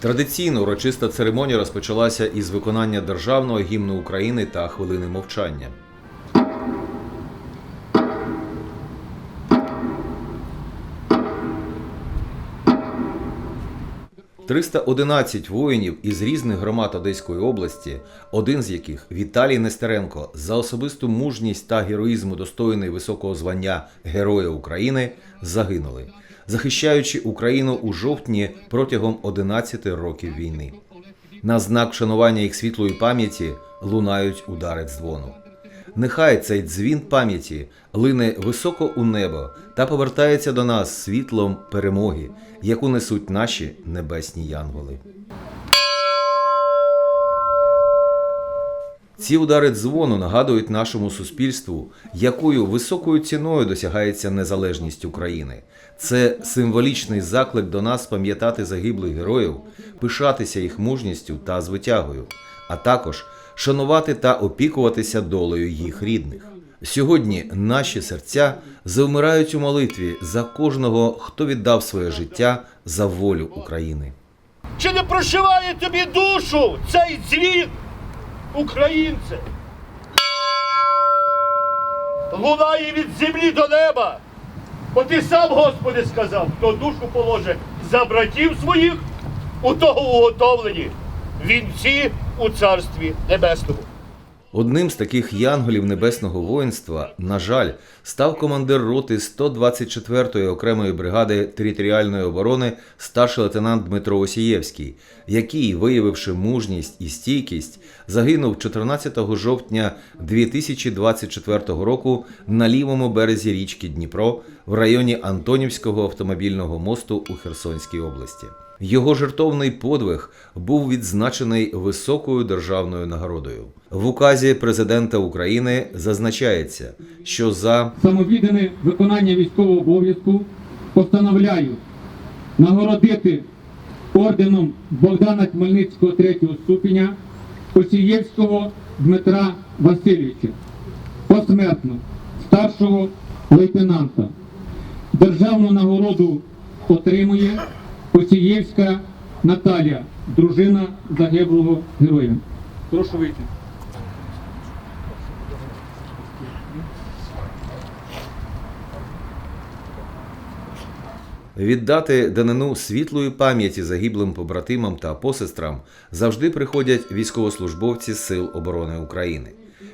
Традиційно урочиста церемонія розпочалася із виконання державного гімну України та хвилини мовчання. «311 воїнів із різних громад Одеської області, один з яких Віталій Нестеренко, за особисту мужність та героїзму достойний високого звання Героя України, загинули, захищаючи Україну у жовтні протягом 11 років війни. На знак вшанування їх світлої пам'яті лунають удари дзвону. Нехай цей дзвін пам'яті лине високо у небо та повертається до нас світлом перемоги, яку несуть наші небесні янголи. Ці удари дзвону нагадують нашому суспільству, якою високою ціною досягається незалежність України. Це символічний заклик до нас пам'ятати загиблих героїв, пишатися їх мужністю та звитягою, а також шанувати та опікуватися долею їх рідних. Сьогодні наші серця завмирають у молитві за кожного, хто віддав своє життя за волю України. Чи не прошиває тобі душу цей дзвін, українце? Лунає від землі до неба. Бо ти сам, Господи, сказав, хто душу положе за братів своїх, у того уготовлені вінці у царстві небесному. Одним з таких янголів небесного воїнства, на жаль, став командир роти 124-ї окремої бригади територіальної оборони старший лейтенант Дмитро Осієвський, який, виявивши мужність і стійкість, загинув 14 жовтня 2024 року на лівому березі річки Дніпро в районі Антонівського автомобільного мосту у Херсонській області. Його жертовний подвиг був відзначений високою державною нагородою. В указі президента України зазначається, що за самовіддане виконання військового обов'язку постановляю нагородити орденом Богдана Хмельницького третього ступеня Осієвського Дмитра Васильовича посмертно старшого лейтенанта. Державну нагороду отримує Осієвська Наталія, дружина загиблого героя. Прошу вийти. Віддати данину світлої пам'яті загиблим побратимам та посестрам завжди приходять військовослужбовці Сил оборони України.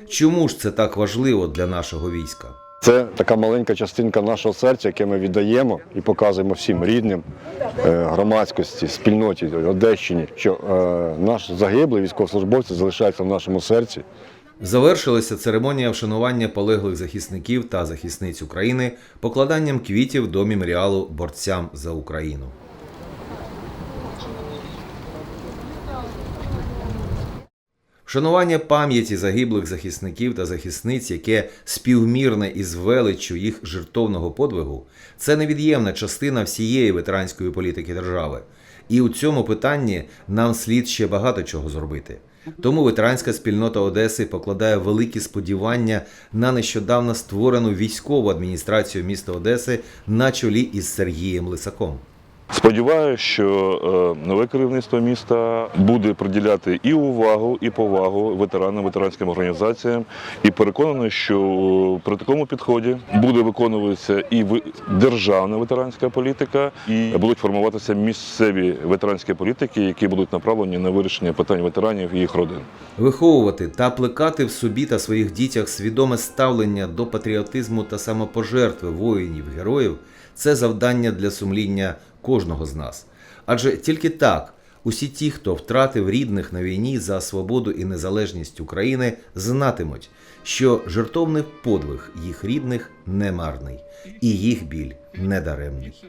Чому ж це так важливо для нашого війська? Це така маленька частинка нашого серця, яке ми віддаємо і показуємо всім рідним, е, громадськості, спільноті Одещині, що е, наш загиблий військовослужбовці залишається в нашому серці. Завершилася церемонія вшанування полеглих захисників та захисниць України покладанням квітів до меморіалу борцям за Україну. Вшанування пам'яті загиблих захисників та захисниць, яке співмірне із величчю їх жертовного подвигу, це невід'ємна частина всієї ветеранської політики держави. І у цьому питанні нам слід ще багато чого зробити. Тому ветеранська спільнота Одеси покладає великі сподівання на нещодавно створену військову адміністрацію міста Одеси на чолі із Сергієм Лисаком. Сподіваюся, що е, нове керівництво міста буде приділяти і увагу, і повагу ветеранам, ветеранським організаціям. І переконаний, що при такому підході буде виконуватися і державна ветеранська політика, і будуть формуватися місцеві ветеранські політики, які будуть направлені на вирішення питань ветеранів і їх родин. Виховувати та плекати в собі та своїх дітях свідоме ставлення до патріотизму та самопожертви воїнів героїв це завдання для сумління кожного з нас. Адже тільки так усі ті, хто втратив рідних на війні за свободу і незалежність України, знатимуть, що жертовний подвиг їх рідних не марний, і їх біль недаремний.